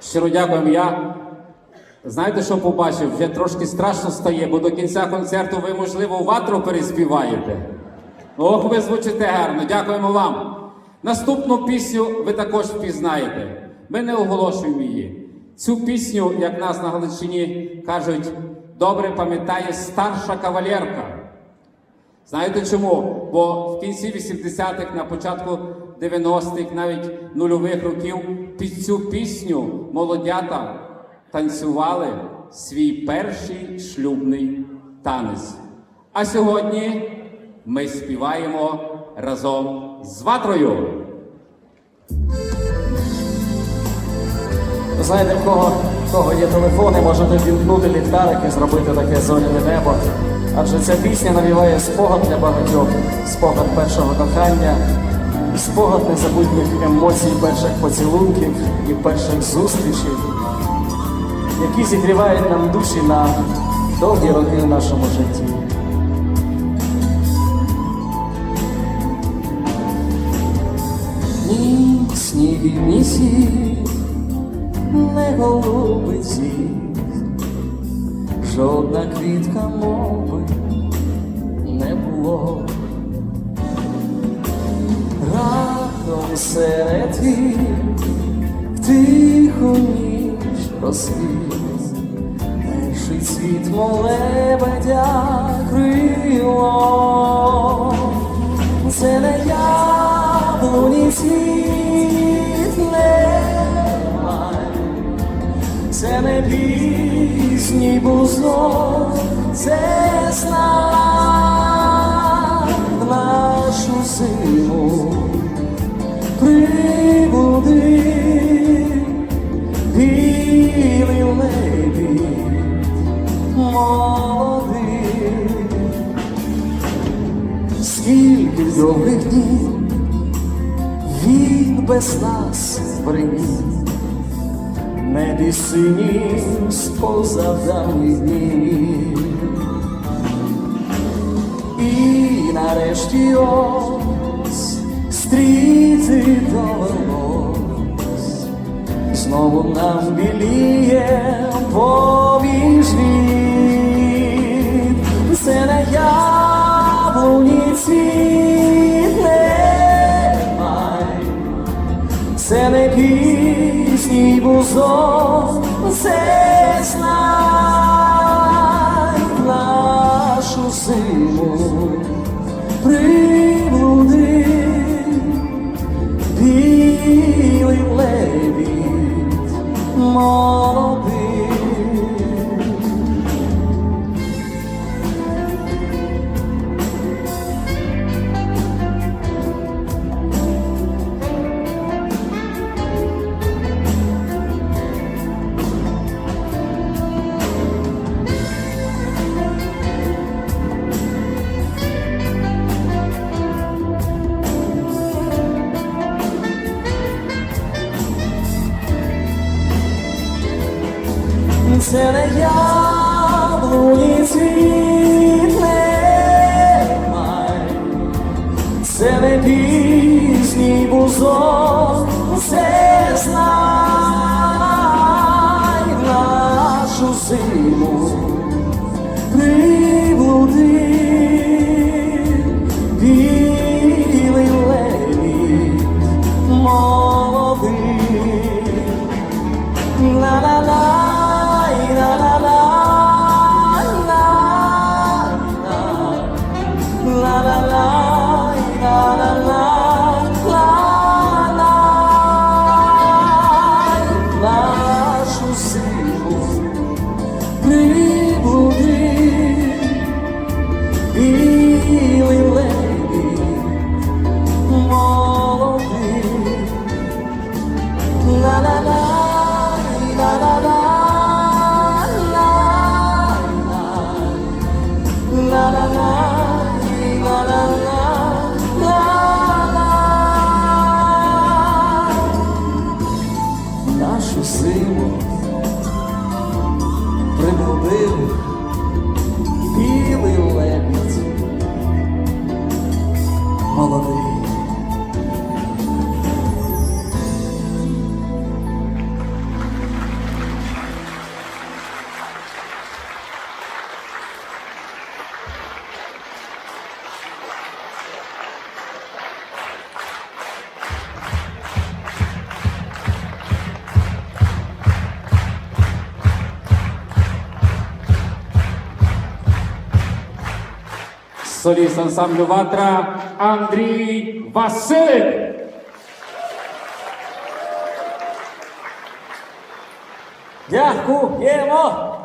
Щиро дякуємо. Я знаєте, що побачив? Вже трошки страшно стає, бо до кінця концерту ви, можливо, ватру переспіваєте. Ох, ви звучите гарно, дякуємо вам. Наступну пісню ви також впізнаєте. Ми не оголошуємо її. Цю пісню, як нас на Галичині кажуть, добре пам'ятає старша кавалерка. Знаєте чому? Бо в кінці 80-х, на початку 90-х, навіть нульових років під цю пісню молодята танцювали свій перший шлюбний танець. А сьогодні ми співаємо разом з ватрою. Знаєте, в кого, в кого є телефони, можете вімкнути ліхтарик і зробити таке зоряне небо. Адже ця пісня навіває спогад для багатьох, спогад першого кохання, спогад незабутніх емоцій перших поцілунків і перших зустрічей, які зігрівають нам душі на довгі роки в нашому житті. Ні сніг, ні сіль, не голубиці, жодна квітка мови не було. Серед вік в тиху ніч розквіт, перший цвіт молебедя крило. Це не яблуні цвіт немає, це не пісній бузок, це знак нашу зиму прибуди білий лебідь молодий. Скільки довгих днів він без нас приніс, небі сині спозавдавні дні. І нарешті ось довелось, знову нам біліє поміж літ. Все не яблуні цвіт немає, це не пісній бузок, молодий. Це не яблуні цвіт немає, це не пісній бузок, це знай нашу зиму. Приблуди білий лебідь. novamente. Sansam Ensemble Vatra, Андрій Василик. Дякуємо!